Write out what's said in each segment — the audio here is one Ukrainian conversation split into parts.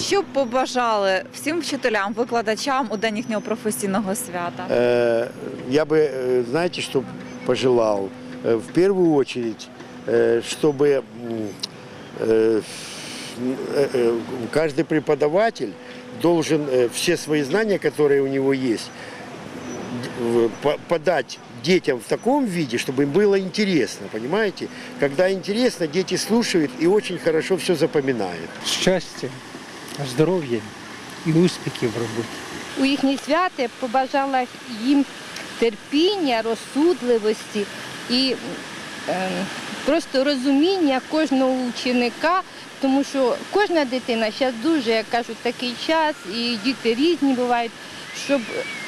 Що б побажали всім вчителям, викладачам у день їхнього професійного свята? Э, Я бы, э, знаете, что пожелал? Э, В первую очередь, э, чтобы м, э, э, э, каждый преподаватель должен э, все свои знания, которые у него есть, д- в- по- подать детям в таком виде, чтобы им было интересно, понимаете? Когда интересно, дети слушают и очень хорошо все запоминают. щастя, здоров'я і успіхів в роботі. у їхні свята побажала їм терпіння, розсудливості і е, просто розуміння кожного ученика, тому що кожна дитина зараз дуже, як кажуть, такий час, і діти різні бувають, щоб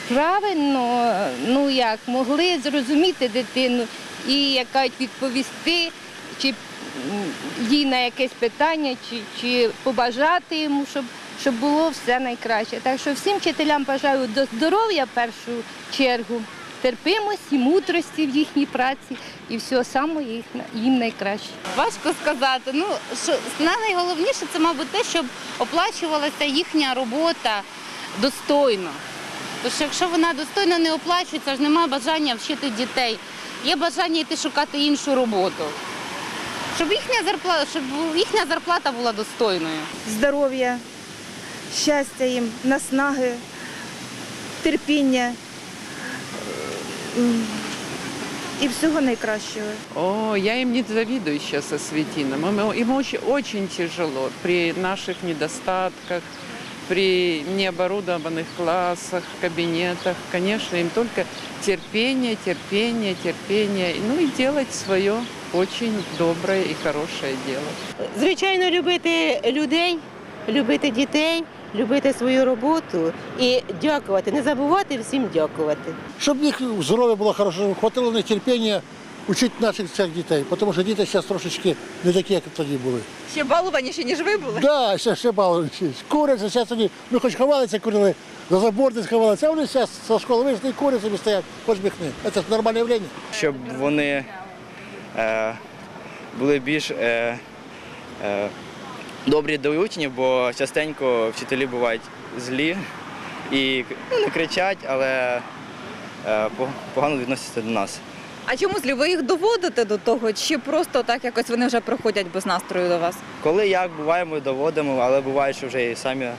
правильно ну як могли зрозуміти дитину і як кажуть, відповісти чи їй на якесь питання, чи, чи побажати йому, щоб, щоб було все найкраще. Так що всім вчителям бажаю до здоров'я в першу чергу, терпимості, мудрості в їхній праці і всього самого їх, їм найкраще. Важко сказати. Ну що найголовніше це, мабуть, те, щоб оплачувалася їхня робота достойно. Тому що якщо вона достойно не оплачується, ж немає бажання вчити дітей. Є бажання йти шукати іншу роботу. Щоб їхня зарплата, щоб їхня зарплата була достойною. здоров'я, щастя їм, наснаги, терпіння і всього найкращого. О, я им не завидую сейчас со Светином. Им, им очень, очень тяжело при наших недостатках, при необорудованных классах, кабинетах. Конечно, им только терпение, терпение, терпение. Ну и делать свое очень доброе и хорошее дело. Звичайно, любити людей, любити дітей, любити свою роботу і дякувати, не забувати всім дякувати. Щоб їх здоров'я було хороше, щоб хватило на терпіння вчити наших цих дітей, тому що діти зараз трошечки не такі, як тоді були. Ще балованіші, ніж ви були? Да, ще, ще балуючись. Куряться, зараз вони, ми хоч ховалися, курили, за забор десь ховалися, а вони зараз з школи вийшли і курять собі стоять, хоч бігни. Це ж нормальне явлення. щоб вони були більш е, е, добрі до учнів, бо частенько вчителі бувають злі і ну, не кричать, але е, погано відносяться до нас. А чому злі? Ви їх доводите до того, чи просто так якось вони вже приходять без настрою до вас? Коли як буває, ми доводимо, але буває, що вже і самі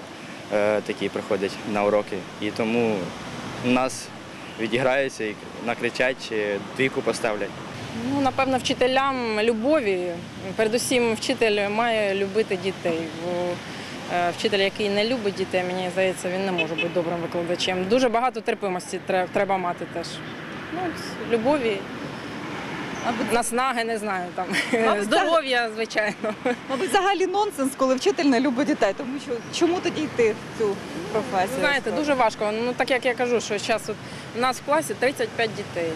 е, такі приходять на уроки. І тому нас відіграються і накричать чи двійку поставлять. Ну, напевно, вчителям любові. Передусім, вчитель має любити дітей. Бо е, вчитель, який не любить дітей, мені здається, він не може бути добрим викладачем. Дуже багато терпимості тре- треба мати теж. Ну, любові, наснаги, не знаю, там, здоров'я, звичайно. Мабуть, взагалі нонсенс, коли вчитель не любить дітей, тому що чому тоді йти в цю професію? Знаєте, дуже важко. Ну, так як я кажу, що зараз от у нас в класі 35 дітей.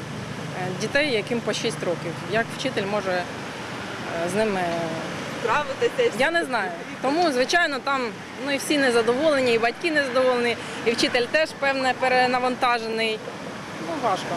Е, Дітей, яким по 6 років. Як вчитель може е, з ними справитися. Я не знаю. Тому, звичайно, там ну, і всі незадоволені, і батьки незадоволені, і вчитель теж, певне, перенавантажений. Ну, важко.